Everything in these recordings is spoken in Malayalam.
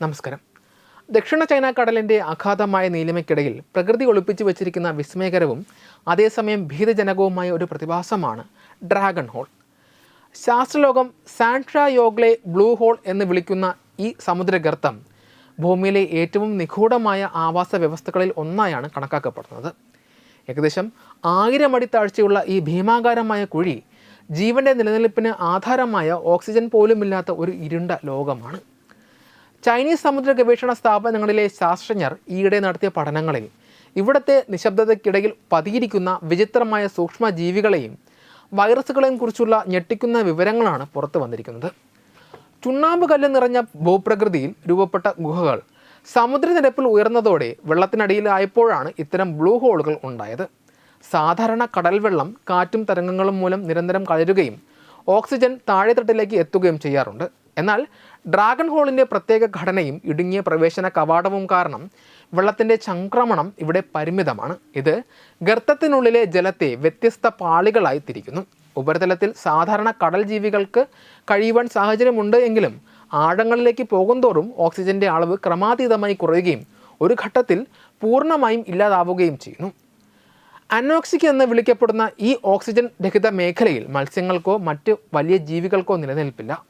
നമസ്കാരം. ദക്ഷിണ ചൈന കടലിന്റെ അഗാധമായ നീലിമയ്ക്കിടയിൽ പ്രകൃതി ഒളിപ്പിച്ചു വച്ചിരിക്കുന്ന വിസ്മയകരവും അതേസമയം ഭീതജനകവുമായ ഒരു പ്രതിഭാസമാണ് ഡ്രാഗൺ ഹോൾ. ശാസ്ത്രലോകം സാൻട്ര യോഗ്ലെ ബ്ലൂ ഹോൾ എന്ന് വിളിക്കുന്ന ഈ സമുദ്രഗർത്തം ഭൂമിയിലെ ഏറ്റവും നിഗൂഢമായ ആവാസ വ്യവസ്ഥകളിൽ ഒന്നായാണ് കണക്കാക്കപ്പെടുന്നത്. ഏകദേശം ആയിരം അടി താഴ്ചയുള്ള ഈ ഭീമാകാരമായ കുഴി ജീവന്റെ നിലനിൽപ്പിന് ആധാരമായ ഓക്സിജൻ പോലുമില്ലാത്ത ഒരു ഇരുണ്ട ലോകമാണ്. ചൈനീസ് സമുദ്ര ഗവേഷണ സ്ഥാപനങ്ങളിലെ ശാസ്ത്രജ്ഞർ ഈയിടെ നടത്തിയ പഠനങ്ങളിൽ ഇവിടത്തെ നിശബ്ദതയ്ക്കിടയിൽ പതിയിരിക്കുന്ന വിചിത്രമായ സൂക്ഷ്മ ജീവികളെയും വൈറസുകളെയും കുറിച്ചുള്ള ഞെട്ടിക്കുന്ന വിവരങ്ങളാണ് പുറത്തു വന്നിരിക്കുന്നത്. ചുണ്ണാമ്പ് കല്ല് നിറഞ്ഞ ഭൂപ്രകൃതിയിൽ രൂപപ്പെട്ട ഗുഹകൾ സമുദ്രനിരപ്പിൽ ഉയർന്നതോടെ വെള്ളത്തിനടിയിലായപ്പോഴാണ് ഇത്തരം ബ്ലൂ ഹോളുകൾ ഉണ്ടായത്. സാധാരണ കടൽ വെള്ളം കാറ്റും തരംഗങ്ങളും മൂലം നിരന്തരം കളരുകയും ഓക്സിജൻ താഴെത്തട്ടിലേക്ക് എത്തുകയും ചെയ്യാറുണ്ട്. എന്നാൽ ഡ്രാഗൺ ഹോളിന്റെ പ്രത്യേക ഘടനയും ഇടുങ്ങിയ പ്രവേശന കവാടവും കാരണം വെള്ളത്തിന്റെ ചംക്രമണം ഇവിടെ പരിമിതമാണ്. ഇത് ഗർത്തത്തിനുള്ളിലെ ജലത്തെ വ്യത്യസ്ത പാളികളായി തിരിക്കുന്നു. ഉപരിതലത്തിൽ സാധാരണ കടൽ ജീവികൾക്ക് കഴിയുവാൻ സാഹചര്യമുണ്ട് എങ്കിലും ആഴങ്ങളിലേക്ക് പോകുന്തോറും ഓക്സിജന്റെ അളവ് ക്രമാതീതമായി കുറയുകയും ഒരു ഘട്ടത്തിൽ പൂർണമായും ഇല്ലാതാവുകയും ചെയ്യുന്നു. അനോക്സിക് എന്ന് വിളിക്കപ്പെടുന്ന ഈ ഓക്സിജൻ രഹിത മേഖലയിൽ മത്സ്യങ്ങൾക്കോ മറ്റ് വലിയ ജീവികൾക്കോ നിലനിൽപ്പില്ല.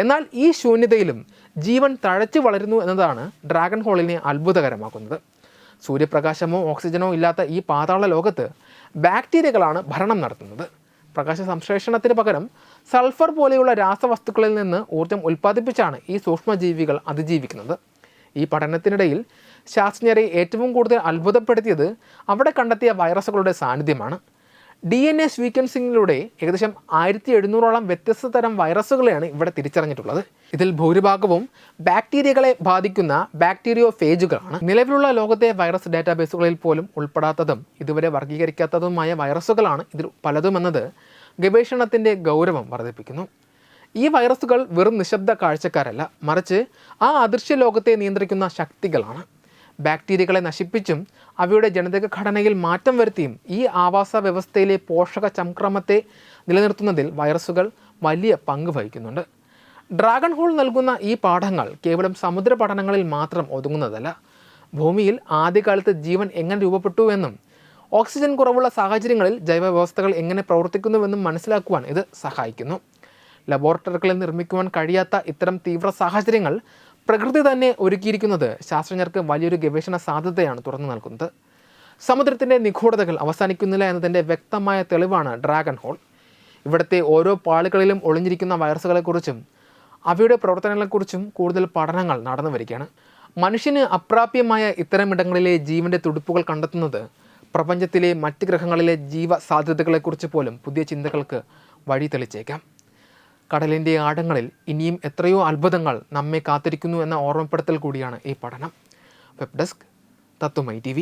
എന്നാൽ ഈ ശൂന്യതയിലും ജീവൻ തഴച്ചു വളരുന്നു എന്നതാണ് ഡ്രാഗൺ ഹോളിനെ അത്ഭുതകരമാക്കുന്നത്. സൂര്യപ്രകാശമോ ഓക്സിജനോ ഇല്ലാത്ത ഈ പാതാള ലോകത്ത് ബാക്ടീരിയകളാണ് ഭരണം നടത്തുന്നത്. പ്രകാശ സംശ്ലേഷണത്തിന് പകരം സൾഫർ പോലെയുള്ള രാസവസ്തുക്കളിൽ നിന്ന് ഊർജം ഉൽപ്പാദിപ്പിച്ചാണ് ഈ സൂക്ഷ്മജീവികൾ അതിജീവിക്കുന്നത്. ഈ പഠനത്തിനിടയിൽ ശാസ്ത്രജ്ഞരെ ഏറ്റവും കൂടുതൽ അത്ഭുതപ്പെടുത്തിയത് അവിടെ കണ്ടെത്തിയ വൈറസുകളുടെ സാന്നിധ്യമാണ്. ഡി എൻ എ സ്വീക്വൻസിങ്ങിലൂടെ ഏകദേശം ആയിരത്തി എഴുന്നൂറോളം വ്യത്യസ്ത തരം വൈറസുകളെയാണ് ഇവിടെ തിരിച്ചറിഞ്ഞിട്ടുള്ളത്. ഇതിൽ ഭൂരിഭാഗവും ബാക്ടീരിയകളെ ബാധിക്കുന്ന ബാക്ടീരിയോ ഫേജുകളാണ് നിലവിലുള്ള ലോകത്തെ വൈറസ് ഡാറ്റാബേസുകളിൽ പോലും ഉൾപ്പെടാത്തതും ഇതുവരെ വർഗീകരിക്കാത്തതുമായ വൈറസുകളാണ് ഇതിൽ പലതുമെന്നത് ഗവേഷണത്തിന്റെ ഗൗരവം വർദ്ധിപ്പിക്കുന്നു. ഈ വൈറസുകൾ വെറും നിശബ്ദ കാഴ്ചക്കാരല്ല മറിച്ച് ആ അദൃശ്യ ലോകത്തെ നിയന്ത്രിക്കുന്ന ശക്തികളാണ്. ബാക്ടീരിയകളെ നശിപ്പിച്ചും അവയുടെ ജനിതക ഘടനയിൽ മാറ്റം വരുത്തിയും ഈ ആവാസ വ്യവസ്ഥയിലെ പോഷക ചംക്രമത്തെ നിലനിർത്തുന്നതിൽ വൈറസുകൾ വലിയ പങ്ക് വഹിക്കുന്നുണ്ട്. ഡ്രാഗൺ ഹോൾ നൽകുന്ന ഈ പാഠങ്ങൾ കേവലം സമുദ്ര പഠനങ്ങളിൽ മാത്രം ഒതുങ്ങുന്നതല്ല. ഭൂമിയിൽ ആദ്യകാലത്ത് ജീവൻ എങ്ങനെ രൂപപ്പെട്ടുവെന്നും ഓക്സിജൻ കുറവുള്ള സാഹചര്യങ്ങളിൽ ജൈവവ്യവസ്ഥകൾ എങ്ങനെ പ്രവർത്തിക്കുന്നുവെന്നും മനസ്സിലാക്കുവാൻ ഇത് സഹായിക്കുന്നു. ലബോറട്ടറികളിൽ നിർമ്മിക്കുവാൻ കഴിയാത്ത ഇത്തരം തീവ്ര സാഹചര്യങ്ങൾ പ്രകൃതി തന്നെ ഒരുക്കിയിരിക്കുന്നത് ശാസ്ത്രജ്ഞർക്ക് വലിയൊരു ഗവേഷണ സാധ്യതയാണ് തുറന്നു നൽകുന്നത്. സമുദ്രത്തിന്റെ നിഗൂഢതകൾ അവസാനിക്കുന്നില്ല എന്നതിന്റെ വ്യക്തമായ തെളിവാണ് ഡ്രാഗൺ ഹോൾ. ഇവിടുത്തെ ഓരോ പാളികളിലും ഒളിഞ്ഞിരിക്കുന്ന വൈറസുകളെക്കുറിച്ചും അവയുടെ പ്രവർത്തനങ്ങളെക്കുറിച്ചും കൂടുതൽ പഠനങ്ങൾ നടന്നു വരികയാണ്. മനുഷ്യന് അപ്രാപ്യമായ ഇത്തരമിടങ്ങളിലെ ജീവന്റെ തുടിപ്പുകൾ കണ്ടെത്തുന്നത് പ്രപഞ്ചത്തിലെ മറ്റ് ഗ്രഹങ്ങളിലെ ജീവ സാധ്യതകളെക്കുറിച്ച് പോലും പുതിയ ചിന്തകൾക്ക് വഴി തെളിച്ചേക്കാം കടലിന്റെ ആഴങ്ങളിൽ ഇനിയും എത്രയോ അത്ഭുതങ്ങൾ നമ്മെ കാത്തിരിക്കുന്നു എന്ന ഓർമ്മപ്പെടുത്തൽ കൂടിയാണ് ഈ പഠനം. വെബ് ഡെസ്ക് തത്വമൈ ടി